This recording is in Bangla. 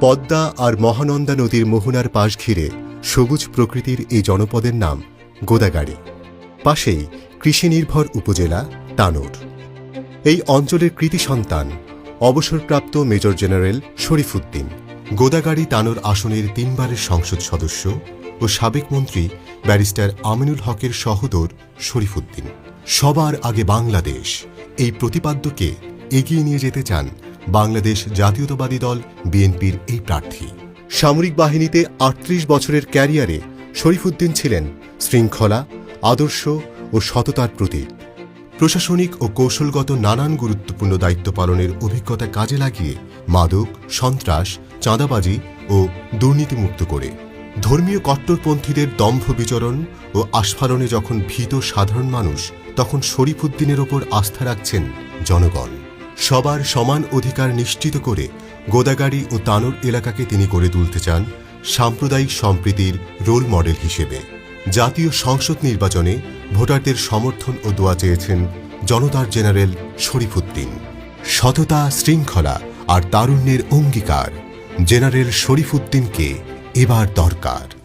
পদ্মা আর মহানন্দা নদীর মোহনার পাশ ঘিরে সবুজ প্রকৃতির এই জনপদের নাম গোদাগাড়ি। পাশেই কৃষিনির্ভর উপজেলা তানোর। এই অঞ্চলের কৃতি সন্তান অবসরপ্রাপ্ত মেজর জেনারেল শরীফুদ্দিন। গোদাগাড়ি তানোর আসনের তিনবারের সংসদ সদস্য ও সাবেক মন্ত্রী ব্যারিস্টার আমিনুল হকের সহোদর শরীফুদ্দিন। সবার আগে বাংলাদেশ, এই প্রতিপাদ্যকে এগিয়ে নিয়ে যেতে চান বাংলাদেশ জাতীয়তাবাদী দল বিএনপির এই প্রার্থী। সামরিক বাহিনীতে আটত্রিশ বছরের ক্যারিয়ারে শরীফুদ্দিন ছিলেন শৃঙ্খলা, আদর্শ ও সততার প্রতীক। প্রশাসনিক ও কৌশলগত নানান গুরুত্বপূর্ণ দায়িত্ব পালনের অভিজ্ঞতা কাজে লাগিয়ে মাদক, সন্ত্রাস, চাঁদাবাজি ও দুর্নীতিমুক্ত করে। ধর্মীয় কট্টরপন্থীদের দম্ভ বিচরণ ও আস্ফালনে যখন ভীত সাধারণ মানুষ, তখন শরীফুদ্দিনের ওপর আস্থা রাখছেন জনগণ। সবার সমান অধিকার নিশ্চিত করে গোদাগাড়ি ও তানোর এলাকাকে তিনি গড়ে তুলতে চান সাম্প্রদায়িক সম্প্রীতির রোল মডেল হিসেবে। জাতীয় সংসদ নির্বাচনে ভোটারদের সমর্থন ও দোয়া চেয়েছেন জনতার জেনারেল শরীফুদ্দিন সততা, শৃঙ্খলা আর তারুণ্যের অঙ্গীকার জেনারেল শরীফুদ্দিনকে এবার দরকার।